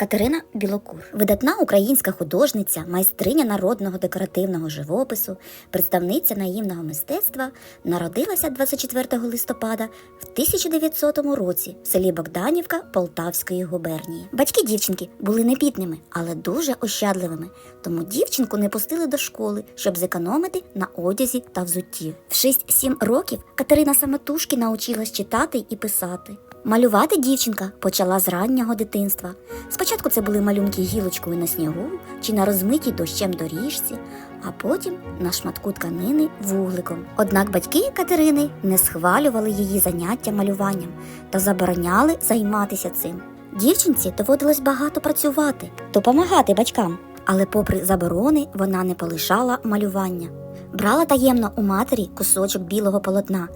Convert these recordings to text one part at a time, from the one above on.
Катерина Білокур, видатна українська художниця, майстриня народного декоративного живопису, представниця наївного мистецтва, народилася 24 листопада в 1900 році в селі Богданівка Полтавської губернії. Батьки дівчинки були непітними, але дуже ощадливими, тому дівчинку не пустили до школи, щоб зекономити на одязі та взутті. В 6-7 років Катерина самотужки научилась читати і писати. Малювати дівчинка почала з раннього дитинства. Спочатку це були малюнки гілочкою на снігу чи на розмитій дощем доріжці, а потім на шматку тканини вугликом. Однак батьки Катерини не схвалювали її заняття малюванням та забороняли займатися цим. Дівчинці доводилось багато працювати, допомагати батькам, але, попри заборони, вона не полишала малювання. Брала таємно у матері кусочок білого полотна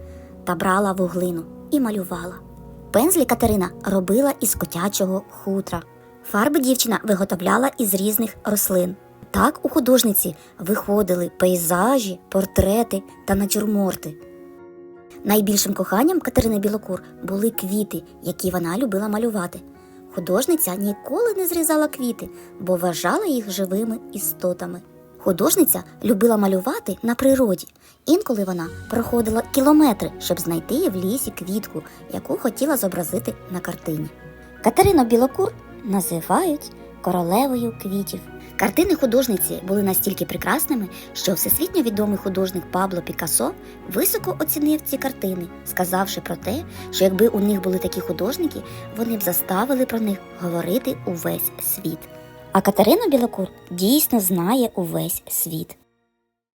та брала вуглину і малювала. Пензлі Катерина робила із котячого хутра. Фарби дівчина виготовляла із різних рослин. Так у художниці виходили пейзажі, портрети та натюрморти. Найбільшим коханням Катерини Білокур були квіти, які вона любила малювати. Художниця ніколи не зрізала квіти, бо вважала їх живими істотами. Художниця любила малювати на природі. Інколи вона проходила кілометри, щоб знайти в лісі квітку, яку хотіла зобразити на картині. Катерину Білокур називають королевою квітів. Картини художниці були настільки прекрасними, що всесвітньо відомий художник Пабло Пікассо високо оцінив ці картини, сказавши про те, що якби у них були такі художники, вони б заставили про них говорити увесь світ. А Катерина Білокур дійсно знає увесь світ.